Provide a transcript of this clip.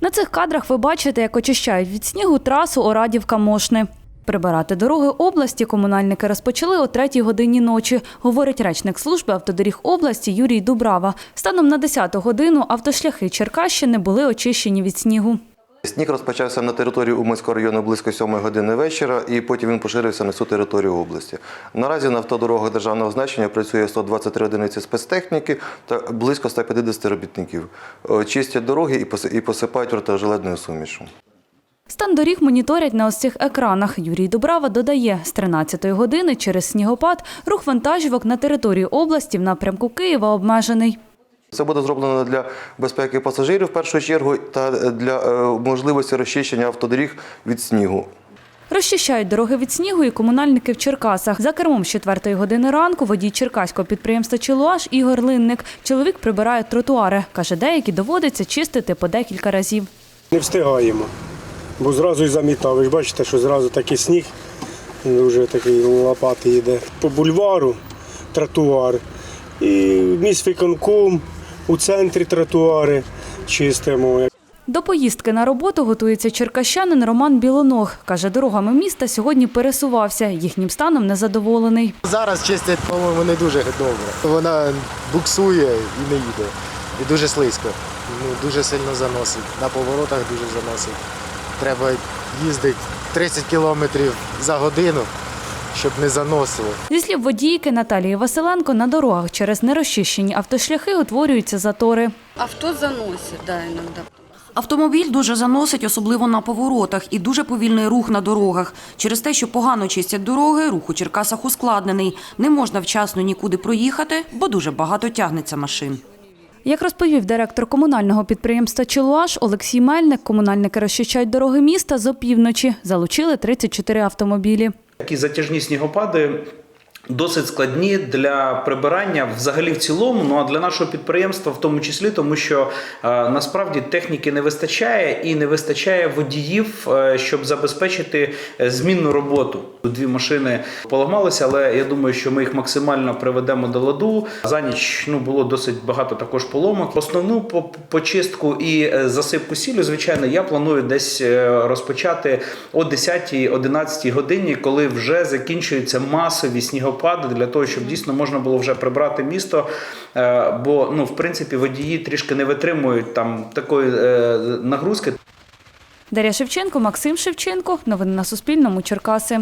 На цих кадрах ви бачите, як очищають від снігу трасу Орадівка-Мошни. Прибирати дороги області комунальники розпочали о третій годині ночі, говорить речник служби автодоріг області Юрій Дубрава. Станом на 10 годину автошляхи Черкащини були очищені від снігу. Сніг розпочався на території Уманського району близько 7 години вечора, і потім він поширився на всю територію області. Наразі на автодорогах державного значення працює 123 одиниці спецтехніки та близько 150 робітників. Е, Чистять дороги і посипають ротожилетною сумішу. Стан доріг моніторять на ось цих екранах. Юрій Дубрава додає, з 13-ї години через снігопад рух вантажівок на території області в напрямку Києва обмежений. Це буде зроблено для безпеки пасажирів в першу чергу та для е, можливості розчищення автодоріг від снігу. Розчищають дороги від снігу і комунальники в Черкасах. За кермом з 4 години ранку водій черкаського підприємства «Челуаш» Ігор Линник. Чоловік прибирає тротуари. Каже, деякі доводиться чистити по декілька разів. Не встигаємо, бо зразу і замітав. Ви ж бачите, що зразу такий сніг, вже такий лопати йде. По бульвару тротуар. І міст виконком, у центрі тротуари чистимо. До поїздки на роботу готується черкащанин Роман Білоног. Каже, дорогами міста сьогодні пересувався. Їхнім станом незадоволений. Зараз чистять, по-моєму, не дуже добре. Вона буксує і не їде. І дуже слизько. Ну, дуже сильно заносить. На поворотах дуже заносить. Треба їздити 30 кілометрів за годину, щоб не заносило. Зі слів водійки Наталії Василенко, на дорогах через нерозчищені автошляхи утворюються затори. Авто заносит, да, иногда. Автомобіль дуже заносить, особливо на поворотах, і дуже повільний рух на дорогах. Через те, що погано чистять дороги, рух у Черкасах ускладнений. Не можна вчасно нікуди проїхати, бо дуже багато тягнеться машин. Як розповів директор комунального підприємства «Челуаш» Олексій Мельник, комунальники розчищають дороги міста з опівночі. Залучили 34 автомобілі. Такі затяжні снігопади досить складні для прибирання взагалі в цілому. Ну а для нашого підприємства, в тому числі, тому що е, насправді техніки не вистачає і не вистачає водіїв, е, щоб забезпечити е, змінну роботу. Дві машини поламалися, але я думаю, що ми їх максимально приведемо до ладу. За ніч ну було досить багато також поломок. Основну почистку і засипку сіллю, звичайно, я планую десь розпочати о 10-11 годині, коли вже закінчуються масові снігопади, для того, щоб дійсно можна було вже прибрати місто. Е, Бо ну, в принципі, водії трішки не витримують там такої е, нагрузки. Дар'я Шевченко, Максим Шевченко. Новини на Суспільному. Черкаси.